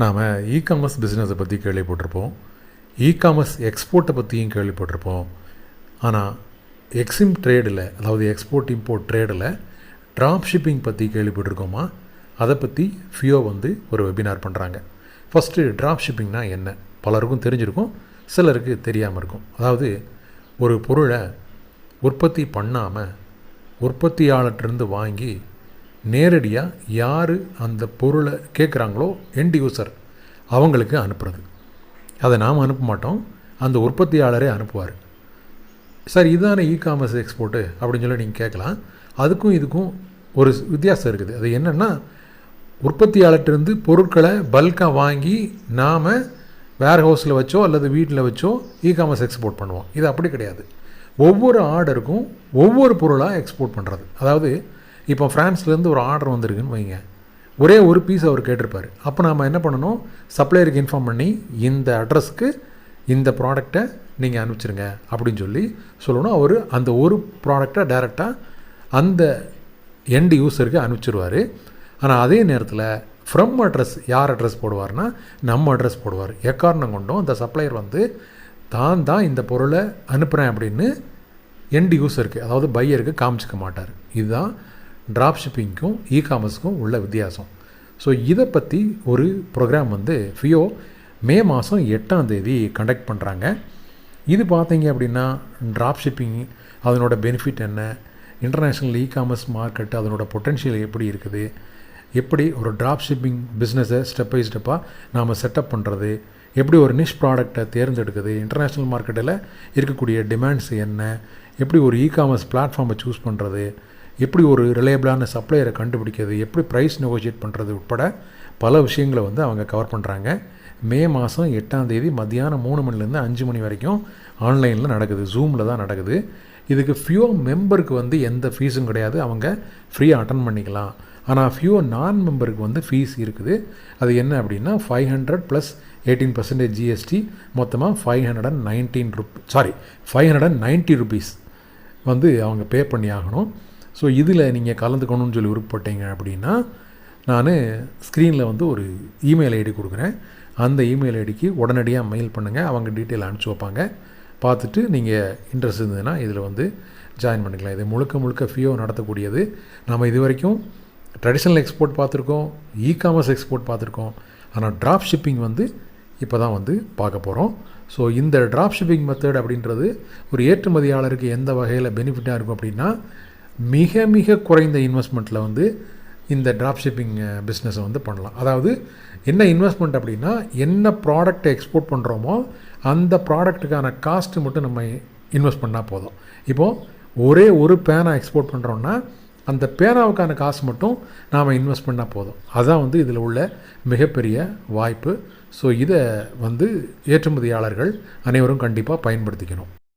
நாம் e commerce பிஸ்னஸை பற்றி கேள்விப்பட்டிருப்போம். இ காமர்ஸ் எக்ஸ்போர்ட்டை பற்றியும் கேள்விப்பட்டிருப்போம். ஆனால் எக்ஸிம் ட்ரேடில் அதாவது எக்ஸ்போர்ட் இம்போர்ட் ட்ரேடில் ட்ராப் ஷிப்பிங் பற்றி கேள்விப்பட்டிருக்கோமா? அதை பற்றி ஃபியோ வந்து ஒரு வெபினார் பண்ணுறாங்க ஃபஸ்ட்டு ட்ராப் ஷிப்பிங்னா என்ன? பலருக்கும் தெரிஞ்சிருக்கும் சிலருக்கு தெரியாமல் இருக்கும். அதாவது ஒரு பொருளை உற்பத்தி பண்ணாமல் உற்பத்தியாளர்கிட்டருந்து வாங்கி நேரடியாக யார் அந்த பொருளை கேட்குறாங்களோ எண்ட் யூசர் அவங்களுக்கு அனுப்புறது. அதை நாம் அனுப்ப மாட்டோம். அந்த உற்பத்தியாளரே அனுப்புவார். சார் இதுதானே இ காமர்ஸ் எக்ஸ்போர்ட்டு அப்படின்னு சொல்லி நீங்கள் கேட்கலாம். அதுக்கும் இதுக்கும் ஒரு வித்தியாசம் இருக்குது. அது என்னென்னா உற்பத்தியாளர்கிட்டருந்து பொருட்களை பல்காக வாங்கி நாம் வேர் ஹவுஸில் வச்சோ அல்லது வீட்டில் வச்சோ இ காமர்ஸ் எக்ஸ்போர்ட் பண்ணுவோம். இது அப்படி கிடையாது. ஒவ்வொரு ஆர்டருக்கும் ஒவ்வொரு பொருளாக எக்ஸ்போர்ட் பண்ணுறது அதாவது இப்போ ஃப்ரான்ஸ்லேருந்து ஒரு ஆர்டர் வந்திருக்குன்னு வைங்க. ஒரே ஒரு பீஸ் அவர் கேட்டிருப்பார். அப்போ நாம் என்ன பண்ணணும்? சப்ளையருக்கு இன்ஃபார்ம் பண்ணி இந்த அட்ரஸ்க்கு இந்த ப்ராடக்டை நீங்கள் அனுப்பிச்சிருங்க அப்படின்னு சொல்லி சொல்லணும். அவர் அந்த ஒரு ப்ராடக்டை டைரெக்டாக அந்த எண்ட் யூஸருக்கு அனுப்பிச்சிருவார். ஆனால் அதே நேரத்தில் ஃப்ரம் அட்ரஸ் யார் அட்ரஸ் போடுவார்னா நம்ம அட்ரஸ் போடுவார். எக்காரணம் கொண்டும் அந்த சப்ளையர் வந்து தான் தான் இந்த பொருளை அனுப்புகிறேன் அப்படின்னு எண்ட் யூஸருக்கு அதாவது பையருக்கு காமிச்சிக்க மாட்டார். இதுதான் ட்ராப் ஷிப்பிங்க்கும் இ காமர்ஸுக்கும் உள்ள வித்தியாசம். ஸோ இதை பற்றி ஒரு ப்ரோக்ராம் வந்து ஃபியோ மே மாதம் எட்டாம் தேதி கண்டக்ட் பண்ணுறாங்க இது பார்த்தீங்க அப்படின்னா ட்ராப் ஷிப்பிங் அதனோட பெனிஃபிட் என்ன? இன்டர்நேஷ்னல் இ காமர்ஸ் மார்க்கெட் அதனோட பொட்டென்ஷியல் எப்படி இருக்குது? எப்படி ஒரு ட்ராப் ஷிப்பிங் பிஸ்னஸை ஸ்டெப் பை ஸ்டெப்பாக நாம் செட்டப் பண்ணுறது எப்படி ஒரு நிஷ் ப்ராடக்டை தேர்ந்தெடுக்குது? இன்டர்நேஷ்னல் மார்க்கெட்டில் இருக்கக்கூடிய டிமாண்ட்ஸ் என்ன? எப்படி ஒரு இ காமர்ஸ் பிளாட்ஃபார்மை சூஸ் பண்ணுறது எப்படி ஒரு ரிலையபிளான சப்ளையரை கண்டுபிடிக்கிறது எப்படி ப்ரைஸ் நெகோஷியேட் பண்ணுறது உட்பட பல விஷயங்களை வந்து அவங்க கவர் பண்ணுறாங்க மே மாதம் எட்டாம் தேதி மத்தியானம் மூணு மணிலேருந்து அஞ்சு மணி வரைக்கும் ஆன்லைனில் நடக்குது ஜூமில் தான் நடக்குது. இதுக்கு ஃபியூ மெம்பருக்கு வந்து எந்த ஃபீஸும் கிடையாது அவங்க ஃப்ரீயாக அட்டன் பண்ணிக்கலாம். ஆனால் ஃபியூ நான் மெம்பருக்கு வந்து ஃபீஸ் இருக்குது. அது என்ன அப்படின்னா five hundred plus eighteen percentage GST மொத்தமாக five hundred and nineteen ருப் sorry five hundred and ninety rupees வந்து அவங்க பே பண்ணி ஆகணும். ஸோ இதில் நீங்கள் கலந்துக்கணும்னு சொல்லி விருப்பப்பட்டீங்க அப்படின்னா நான் ஸ்க்ரீனில் வந்து ஒரு இமெயில் ஐடி கொடுக்குறேன். அந்த இமெயில் ஐடிக்கு உடனடியாக மெயில் பண்ணுங்கள் அவங்க டீட்டெயில் அனுப்பிச்சி வைப்பாங்க. பார்த்துட்டு நீங்கள் இன்ட்ரெஸ்ட் இருந்ததுன்னா இதில் வந்து ஜாயின் பண்ணிக்கலாம். இது முழுக்க முழுக்க ஃபியோ நடத்தக்கூடியது. நம்ம இது வரைக்கும் ட்ரெடிஷ்னல் எக்ஸ்போர்ட் பார்த்துருக்கோம் இ காமர்ஸ் எக்ஸ்போர்ட் பார்த்துருக்கோம். ஆனால் ட்ராப் ஷிப்பிங் வந்து இப்போ தான் வந்து பார்க்க போகிறோம் ஸோ இந்த ட்ராப் ஷிப்பிங் மெத்தட் அப்படின்றது ஒரு ஏற்றுமதியாளருக்கு எந்த வகையில் பெனிஃபிட்டாக இருக்கும் அப்படின்னா மிக மிக குறைந்த இன்வெஸ்ட்மெண்ட்டில் வந்து இந்த ட்ராப் ஷிப்பிங் பிஸ்னஸை வந்து பண்ணலாம். அதாவது என்ன இன்வெஸ்ட்மெண்ட் அப்படின்னா என்ன ப்ராடக்ட்டை எக்ஸ்போர்ட் பண்ணுறோமோ அந்த ப்ராடக்ட்டுக்கான காஸ்ட்டு மட்டும் நம்ம இன்வெஸ்ட் பண்ணால் போதும். இப்போது ஒரே ஒரு பேனா எக்ஸ்போர்ட் பண்ணுறோன்னா அந்த பேனாவுக்கான காசு மட்டும் நாம் இன்வெஸ்ட் பண்ணால் போதும். அதுதான் வந்து இதில் உள்ள மிகப்பெரிய வாய்ப்பு. ஸோ இதை வந்து ஏற்றுமதியாளர்கள் அனைவரும் கண்டிப்பாக பயன்படுத்திக்கணும்.